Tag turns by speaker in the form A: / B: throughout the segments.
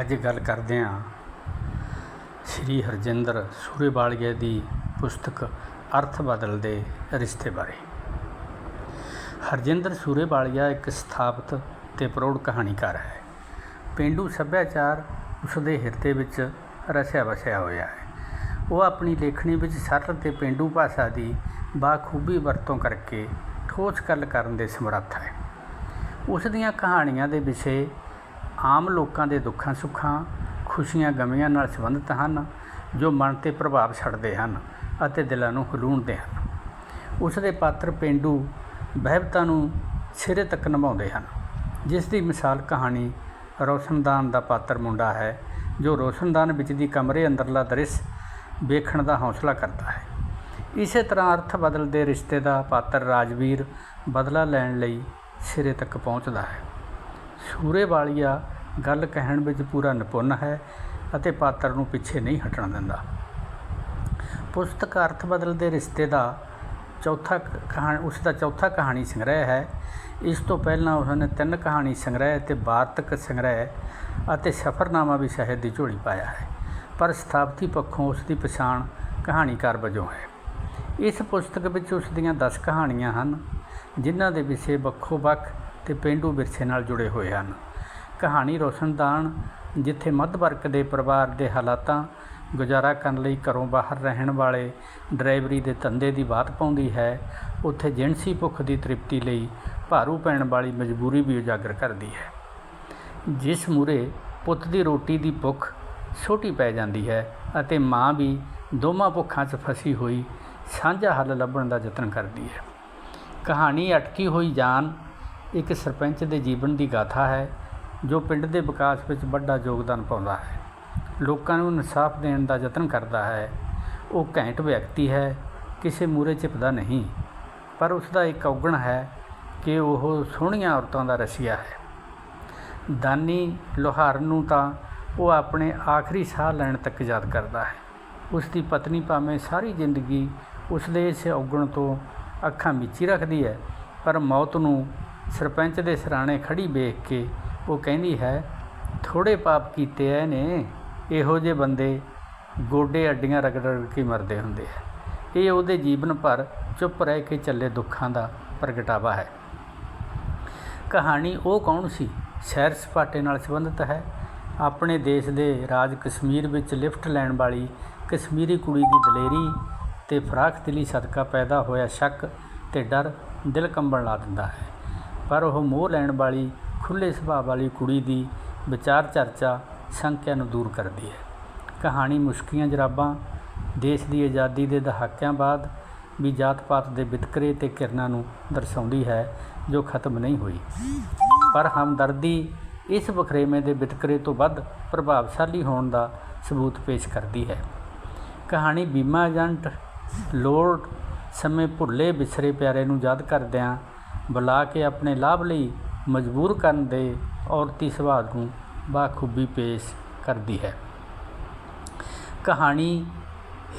A: ਅੱਜ ਗੱਲ ਕਰਦੇ ਹਾਂ ਸ੍ਰੀ ਹਰਜਿੰਦਰ ਸੂਰੇਵਾਲੀਆ ਦੀ ਪੁਸਤਕ ਅਰਥ ਬਦਲਦੇ ਰਿਸ਼ਤੇ ਬਾਰੇ। ਹਰਜਿੰਦਰ ਸੂਰੇਵਾਲੀਆ ਇੱਕ ਸਥਾਪਿਤ ਤੇ ਪ੍ਰੋੜ ਕਹਾਣੀਕਾਰ ਹੈ। ਪੇਂਡੂ ਸੱਭਿਆਚਾਰ ਉਸ ਦੇ ਹਿਰਦੇ ਵਿੱਚ ਰਸਿਆ ਵਸਿਆ ਹੋਇਆ ਹੈ। ਉਹ ਆਪਣੀ ਲੇਖਣੀ ਵਿੱਚ ਸਰਲ ਤੇ ਪੇਂਡੂ ਭਾਸ਼ਾ ਦੀ ਬਾਖੂਬੀ ਵਰਤੋਂ ਕਰਕੇ ਠੋਸ ਗੱਲ ਕਰਨ ਦੇ ਸਮਰੱਥ ਹੈ। ਉਸ ਦੀਆਂ ਕਹਾਣੀਆਂ ਦੇ ਵਿਸ਼ੇ ਆਮ ਲੋਕਾਂ ਦੇ ਦੁੱਖਾਂ ਸੁੱਖਾਂ, ਖੁਸ਼ੀਆਂ ਗਮੀਆਂ ਨਾਲ ਸੰਬੰਧਿਤ ਹਨ, ਜੋ ਮਨ ਤੇ ਪ੍ਰਭਾਵ ਛੱਡਦੇ ਹਨ ਅਤੇ ਦਿਲਾਂ ਨੂੰ ਹਲੂਣਦੇ ਹਨ। ਉਸ ਦੇ ਪਾਤਰ ਪੇਂਡੂ ਵਹਿਬਤਾ ਨੂੰ ਸਿਰੇ ਤੱਕ ਨਿਭਾਉਂਦੇ ਹਨ। ਜਿਸ ਦੀ ਮਿਸਾਲ ਕਹਾਣੀ ਰੋਸ਼ਨਦਾਨ ਦਾ ਪਾਤਰ ਮੁੰਡਾ ਹੈ, ਜੋ ਰੋਸ਼ਨਦਾਨ ਵਿੱਚ ਦੀ ਕਮਰੇ ਅੰਦਰਲਾ ਦ੍ਰਿਸ਼ ਵੇਖਣ ਦਾ ਹੌਸਲਾ ਕਰਦਾ ਹੈ। ਇਸੇ ਤਰ੍ਹਾਂ ਅਰਥ ਬਦਲਦੇ ਰਿਸ਼ਤੇ ਦਾ ਪਾਤਰ ਰਾਜਵੀਰ ਬਦਲਾ ਲੈਣ ਲਈ ਸਿਰੇ ਤੱਕ ਪਹੁੰਚਦਾ ਹੈ। ਸੂਰੇਵਾਲੀਆ ਗੱਲ ਕਹਿਣ ਵਿੱਚ ਪੂਰਾ ਨਿਪੁੰਨ ਹੈ ਅਤੇ ਪਾਤਰ ਨੂੰ ਪਿੱਛੇ ਨਹੀਂ ਹਟਣ ਦਿੰਦਾ। ਪੁਸਤਕ ਅਰਥ ਬਦਲਦੇ ਰਿਸ਼ਤੇ ਦਾ ਚੌਥਾ ਕਹਾਣੀ, ਉਸ ਦਾ ਚੌਥਾ ਕਹਾਣੀ ਸੰਗ੍ਰਹਿ ਹੈ। ਇਸ ਤੋਂ ਪਹਿਲਾਂ ਉਸਨੇ ਤਿੰਨ ਕਹਾਣੀ ਸੰਗ੍ਰਹਿ ਤੇ ਵਾਰਤਕ ਸੰਗ੍ਰਹਿ ਅਤੇ ਸਫ਼ਰਨਾਮਾ ਵੀ ਸ਼ਹਿਦ ਦੀ ਝੋਲੀ ਪਾਇਆ ਹੈ। ਪਰ ਸਥਾਪਤੀ ਪੱਖੋਂ ਉਸ ਦੀ ਪਛਾਣ ਕਹਾਣੀਕਾਰ ਵਜੋਂ ਹੈ। ਇਸ ਪੁਸਤਕ ਵਿੱਚ ਉਸ ਦੀਆਂ 10 ਕਹਾਣੀਆਂ ਹਨ, ਜਿਨ੍ਹਾਂ ਦੇ ਵਿਸ਼ੇ ਵੱਖੋ ਵੱਖ ਤੇ ਪੇਂਡੂ ਵਿਰਸੇ ਨਾਲ ਜੁੜੇ ਹੋਏ ਹਨ। ਕਹਾਣੀ ਰੋਸ਼ਨਦਾਨ, ਜਿੱਥੇ ਮੱਧ ਵਰਗ ਦੇ ਪਰਿਵਾਰ ਦੇ ਹਾਲਾਤਾਂ ਗੁਜ਼ਾਰਾ ਕਰਨ ਲਈ ਘਰੋਂ ਬਾਹਰ ਰਹਿਣ ਵਾਲੇ ਡਰਾਈਵਰੀ ਦੇ ਧੰਦੇ ਦੀ ਬਾਤ ਪਾਉਂਦੀ ਹੈ, ਉੱਥੇ ਜਿਣਸੀ ਭੁੱਖ ਦੀ ਤ੍ਰਿਪਤੀ ਲਈ ਭਾਰੂ ਪੈਣ ਵਾਲੀ ਮਜਬੂਰੀ ਵੀ ਉਜਾਗਰ ਕਰਦੀ ਹੈ। ਜਿਸ ਮੂਰੇ ਪੁੱਤ ਦੀ ਰੋਟੀ ਦੀ ਭੁੱਖ ਛੋਟੀ ਪੈ ਜਾਂਦੀ ਹੈ ਅਤੇ ਮਾਂ ਵੀ ਦੋਵਾਂ ਭੁੱਖਾਂ 'ਚ ਫਸੀ ਹੋਈ ਸਾਂਝਾ ਹੱਲ ਲੱਭਣ ਦਾ ਯਤਨ ਕਰਦੀ ਹੈ। ਕਹਾਣੀ ਅਟਕੀ ਹੋਈ ਜਾਨ ਇੱਕ ਸਰਪੰਚ ਦੇ ਜੀਵਨ ਦੀ ਗਾਥਾ ਹੈ, ਜੋ ਪਿੰਡ ਦੇ ਵਿਕਾਸ ਵਿੱਚ ਵੱਡਾ ਯੋਗਦਾਨ ਪਾਉਂਦਾ ਹੈ। ਲੋਕਾਂ ਨੂੰ ਇਨਸਾਫ ਦੇਣ ਦਾ ਯਤਨ ਕਰਦਾ ਹੈ। ਉਹ ਘੈਂਟ ਵਿਅਕਤੀ ਹੈ, ਕਿਸੇ ਮੂਰੇ ਝਿਪਦਾ ਨਹੀਂ। ਪਰ ਉਸ ਦਾ ਇੱਕ ਔਗਣ ਹੈ ਕਿ ਉਹ ਸੋਹਣੀਆਂ ਔਰਤਾਂ ਦਾ ਰਸੀਆ ਹੈ। ਦਾਨੀ ਲੋਹਾਰ ਨੂੰ ਤਾਂ ਉਹ ਆਪਣੇ ਆਖਰੀ ਸਾਹ ਲੈਣ ਤੱਕ ਯਾਦ ਕਰਦਾ ਹੈ। ਉਸ ਦੀ ਪਤਨੀ ਭਾਵੇਂ ਸਾਰੀ ਜ਼ਿੰਦਗੀ ਉਸ ਦੇ ਇਸ ਔਗਣ ਤੋਂ ਅੱਖਾਂ ਮੀਚੀ ਰੱਖਦੀ ਹੈ, ਪਰ ਮੌਤ ਨੂੰ ਸਰਪੰਚ ਦੇ ਸਿਰਾਣੇ ਖੜੀ ਵੇਖ ਕੇ ਉਹ ਕਹਿੰਦੀ ਹੈ ਥੋੜੇ ਪਾਪ ਕੀਤੇ ਐ ਨੇ। ਇਹੋ ਜਿਹੇ ਬੰਦੇ ਗੋਡੇ ਅੱਡੀਆਂ ਰਗੜ ਰਗੜ ਕੇ ਮਰਦੇ ਹੁੰਦੇ ਆ। ਇਹ ਉਹਦੇ ਜੀਵਨ ਭਰ ਚੁੱਪ ਰਹਿ ਕੇ ਚੱਲੇ ਦੁੱਖਾਂ ਦਾ ਪ੍ਰਗਟਾਵਾ ਹੈ। ਕਹਾਣੀ ਉਹ ਕੌਣ ਸੀ? ਸੈਰ ਸਪਾਟੇ ਨਾਲ ਸੰਬੰਧਿਤ ਹੈ। ਆਪਣੇ ਦੇਸ਼ ਦੇ ਰਾਜ ਕਸ਼ਮੀਰ ਵਿੱਚ ਲਿਫਟ ਲੈਣ ਵਾਲੀ ਕਸ਼ਮੀਰੀ ਕੁੜੀ ਦੀ ਦਲੇਰੀ ਤੇ ਫਰਾਖ ਦਿਲੀ ਸਦਕਾ ਪੈਦਾ ਹੋਇਆ ਸ਼ੱਕ ਤੇ ਡਰ ਦਿਲ ਕੰਬਣ ਲਾ ਦਿੰਦਾ ਹੈ। ਪਰ ਉਹ ਮੋਹ ਲੈਣ ਵਾਲੀ, ਖੁੱਲ੍ਹੇ ਸੁਭਾਅ ਵਾਲੀ ਕੁੜੀ ਦੀ ਵਿਚਾਰ ਚਰਚਾ ਸੰਕਿਆ ਨੂੰ ਦੂਰ ਕਰਦੀ ਹੈ। ਕਹਾਣੀ ਮੁਸ਼ਕੀਆਂ ਜਰਾਬਾਂ, ਦੇਸ਼ ਦੀ ਆਜ਼ਾਦੀ ਦੇ ਦਹਾਕਿਆਂ ਬਾਅਦ ਵੀ ਜਾਤ-ਪਾਤ ਦੇ ਵਿਤਕਰੇ ਤੇ ਕਿਰਨਾਂ ਨੂੰ ਦਰਸਾਉਂਦੀ ਹੈ, ਜੋ ਖਤਮ ਨਹੀਂ ਹੋਈ। ਪਰ ਹਮਦਰਦੀ ਇਸ ਵਖਰੇਵੇਂ ਦੇ ਵਿਤਕਰੇ ਤੋਂ ਵੱਧ ਪ੍ਰਭਾਵਸ਼ਾਲੀ ਹੋਣ ਦਾ ਸਬੂਤ ਪੇਸ਼ ਕਰਦੀ ਹੈ। ਕਹਾਣੀ ਬੀਮਾ ਏਜੰਟ ਲੋੜ ਸਮੇਂ ਭੁੱਲੇ ਵਿਸਰੇ ਪਿਆਰੇ ਨੂੰ ਯਾਦ ਕਰਦਿਆਂ ਬੁਲਾ ਕੇ ਆਪਣੇ ਲਾਭ ਲਈ ਮਜਬੂਰ ਕਰਨ ਦੇ ਔਰਤੀ ਸੁਭਾਅ ਨੂੰ ਬਾਖੂਬੀ ਪੇਸ਼ ਕਰਦੀ ਹੈ। ਕਹਾਣੀ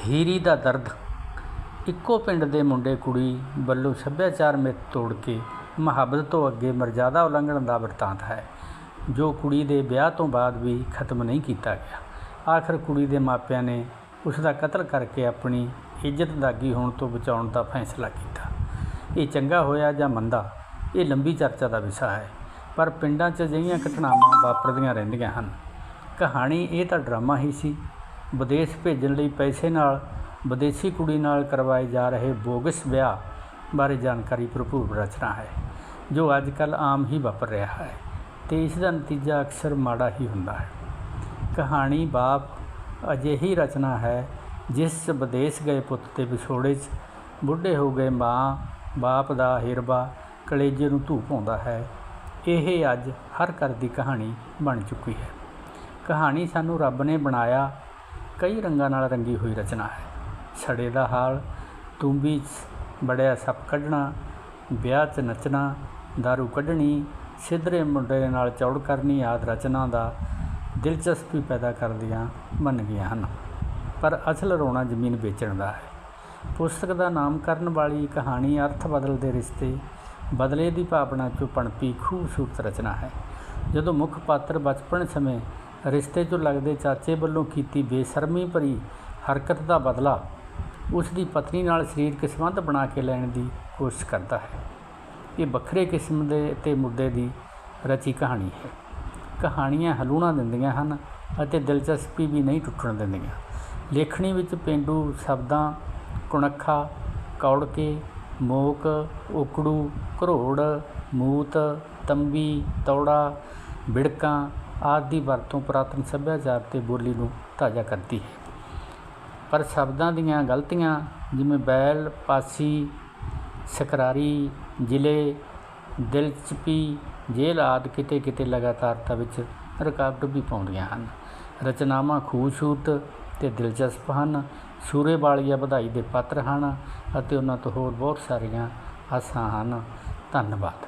A: ਹੀਰੀ ਦਾ ਦਰਦ। ਇੱਕੋ ਪਿੰਡ ਦੇ ਮੁੰਡੇ ਕੁੜੀ ਵੱਲੋਂ ਸੱਭਿਆਚਾਰ ਮਿੱਤ ਤੋੜ ਕੇ ਮੁਹੱਬਤ ਤੋਂ ਅੱਗੇ ਮਰਜ਼ਾਦਾ ਉਲੰਘਣ ਦਾ ਵਰਤਾਂਤ ਹੈ, ਜੋ ਕੁੜੀ ਦੇ ਵਿਆਹ ਤੋਂ ਬਾਅਦ ਵੀ ਖਤਮ ਨਹੀਂ ਕੀਤਾ ਗਿਆ। ਆਖਰ ਕੁੜੀ ਦੇ ਮਾਪਿਆਂ ਨੇ ਉਸ ਦਾ ਕਤਲ ਕਰਕੇ ਆਪਣੀ ਇੱਜ਼ਤ ਦਾਗੀ ਹੋਣ ਤੋਂ ਬਚਾਉਣ ਦਾ ਫੈਸਲਾ ਕੀਤਾ। ਇਹ ਚੰਗਾ ਹੋਇਆ ਜਾਂ ਮੰਦਾ, ਇਹ ਲੰਬੀ ਚਰਚਾ ਦਾ ਵਿਸ਼ਾ ਹੈ। ਪਰ ਪਿੰਡਾਂ 'ਚ ਅਜਿਹੀਆਂ ਘਟਨਾਵਾਂ ਵਾਪਰਦੀਆਂ ਰਹਿੰਦੀਆਂ ਹਨ। ਕਹਾਣੀ ਇਹ ਤਾਂ ਡਰਾਮਾ ਹੀ ਸੀ। ਵਿਦੇਸ਼ ਭੇਜਣ ਲਈ ਪੈਸੇ ਨਾਲ, ਵਿਦੇਸ਼ੀ ਕੁੜੀ ਨਾਲ ਕਰਵਾਏ ਜਾ ਰਹੇ ਬੋਗਸ ਵਿਆਹ ਬਾਰੇ ਜਾਣਕਾਰੀ ਭਰਪੂਰ ਰਚਨਾ ਹੈ, ਜੋ ਅੱਜ ਕੱਲ੍ਹ ਆਮ ਹੀ ਵਾਪਰ ਰਿਹਾ ਹੈ ਤੇ ਇਸ ਦਾ ਨਤੀਜਾ ਅਕਸਰ ਮਾੜਾ ਹੀ ਹੁੰਦਾ ਹੈ। ਕਹਾਣੀ ਬਾਪ ਅਜਿਹੀ ਰਚਨਾ ਹੈ ਜਿਸ 'ਚ ਵਿਦੇਸ਼ ਗਏ ਪੁੱਤ ਤੇ ਵਿਛੋੜੇ 'ਚ ਬੁੱਢੇ ਹੋ ਗਏ ਮਾਂ ਬਾਪ ਦਾ ਹਿਰਬਾ ਕਲੇਜੇ ਨੂੰ ਧੂ ਪਾਉਂਦਾ ਹੈ। ਇਹ ਅੱਜ ਹਰ ਘਰ ਦੀ ਕਹਾਣੀ ਬਣ ਚੁੱਕੀ ਹੈ। ਕਹਾਣੀ ਸਾਨੂੰ ਰੱਬ ਨੇ ਬਣਾਇਆ, ਕਈ ਰੰਗਾਂ ਨਾਲ ਰੰਗੀ ਹੋਈ ਰਚਨਾ ਹੈ। ਛੜੇ ਦਾ ਹਾਲ, ਤੁੰਬੀ 'ਚ ਬੜਿਆ ਸੱਪ ਕੱਢਣਾ, ਵਿਆਹ 'ਚ ਨੱਚਣਾ, दारू ਕੱਢਣੀ, ਸਿੱਧਰੇ ਮੁੰਡੇ ਨਾਲ ਚੌੜ ਕਰਨੀ ਆਦ ਰਚਨਾ ਦਾ ਦਿਲਚਸਪੀ ਪੈਦਾ ਕਰਦੀਆਂ ਬਣ ਗਈਆਂ ਹਨ। ਪਰ ਅਸਲ ਰੋਣਾ ਜ਼ਮੀਨ ਵੇਚਣ ਦਾ ਹੈ। ਪੁਸਤਕ ਦਾ ਨਾਮਕਰਨ ਵਾਲੀ ਕਹਾਣੀ ਅਰਥ ਬਦਲਦੇ ਰਿਸ਼ਤੇ, ਬਦਲੇ ਦੀ ਭਾਵਨਾ 'ਚੋਂ ਪਣਪੀ ਖੂਬਸੂਰਤ ਰਚਨਾ ਹੈ। ਜਦੋਂ ਮੁੱਖ ਪਾਤਰ ਬਚਪਨ ਸਮੇਂ ਰਿਸ਼ਤੇ 'ਚੋਂ ਲੱਗਦੇ ਚਾਚੇ ਵੱਲੋਂ ਕੀਤੀ ਬੇਸ਼ਰਮੀ ਭਰੀ ਹਰਕਤ ਦਾ ਬਦਲਾ ਉਸ ਦੀ ਪਤਨੀ ਨਾਲ ਸਰੀਰਕ ਸੰਬੰਧ ਬਣਾ ਕੇ ਲੈਣ ਦੀ ਕੋਸ਼ਿਸ਼ ਕਰਦਾ ਹੈ। ਇਹ ਵੱਖਰੇ ਕਿਸਮ ਦੇ ਤੇ ਮੁੱਦੇ ਦੀ ਰਚੀ ਕਹਾਣੀ ਹੈ। ਕਹਾਣੀਆਂ ਹਲੂਣਾ ਦਿੰਦੀਆਂ ਹਨ ਅਤੇ ਦਿਲਚਸਪੀ ਵੀ ਨਹੀਂ ਟੁੱਟਣ ਦਿੰਦੀਆਂ। ਲੇਖਣੀ ਵਿੱਚ ਪੇਂਡੂ ਸ਼ਬਦਾਂ ਕੁਣੱਖਾ, ਕੌੜਕੇ, ਮੋਕ ਓਕੜੂ ਘਰੋੜ, ਮੂਤ, ਤੰਬੀ, ਤੌੜਾ, ਬਿੜਕਾਂ ਆਦਿ ਦੀ ਵਰਤੋਂ ਪੁਰਾਤਨ ਸੱਭਿਆਚਾਰ ਤੇ ਬੋਲੀ ਨੂੰ ਤਾਜ਼ਾ ਕਰਦੀ ਹੈ। ਪਰ ਸ਼ਬਦਾਂ ਦੀਆਂ ਗਲਤੀਆਂ ਜਿਵੇਂ ਬੈਲ, ਪਾਸੀ, ਸਕਰਾਰੀ, ਜ਼ਿਲ੍ਹੇ, ਦਿਲਚਸਪੀ, ਜੇਲ੍ਹ ਆਦਿ ਕਿਤੇ ਕਿਤੇ ਲਗਾਤਾਰਤਾ ਵਿੱਚ ਰੁਕਾਵਟ ਵੀ ਪਾਉਂਦੀਆਂ ਹਨ। ਰਚਨਾਵਾਂ ਖੂਬਸੂਰਤ ਅਤੇ ਦਿਲਚਸਪ ਹਨ। ਸੂਰੇ ਵਾਲੀਆ ਵਧਾਈ ਦੇ ਪਾਤਰ ਹਨ ਅਤੇ ਉਹਨਾਂ ਤੋਂ ਹੋਰ ਬਹੁਤ ਸਾਰੀਆਂ ਆਸਾਂ ਹਨ। ਧੰਨਵਾਦ।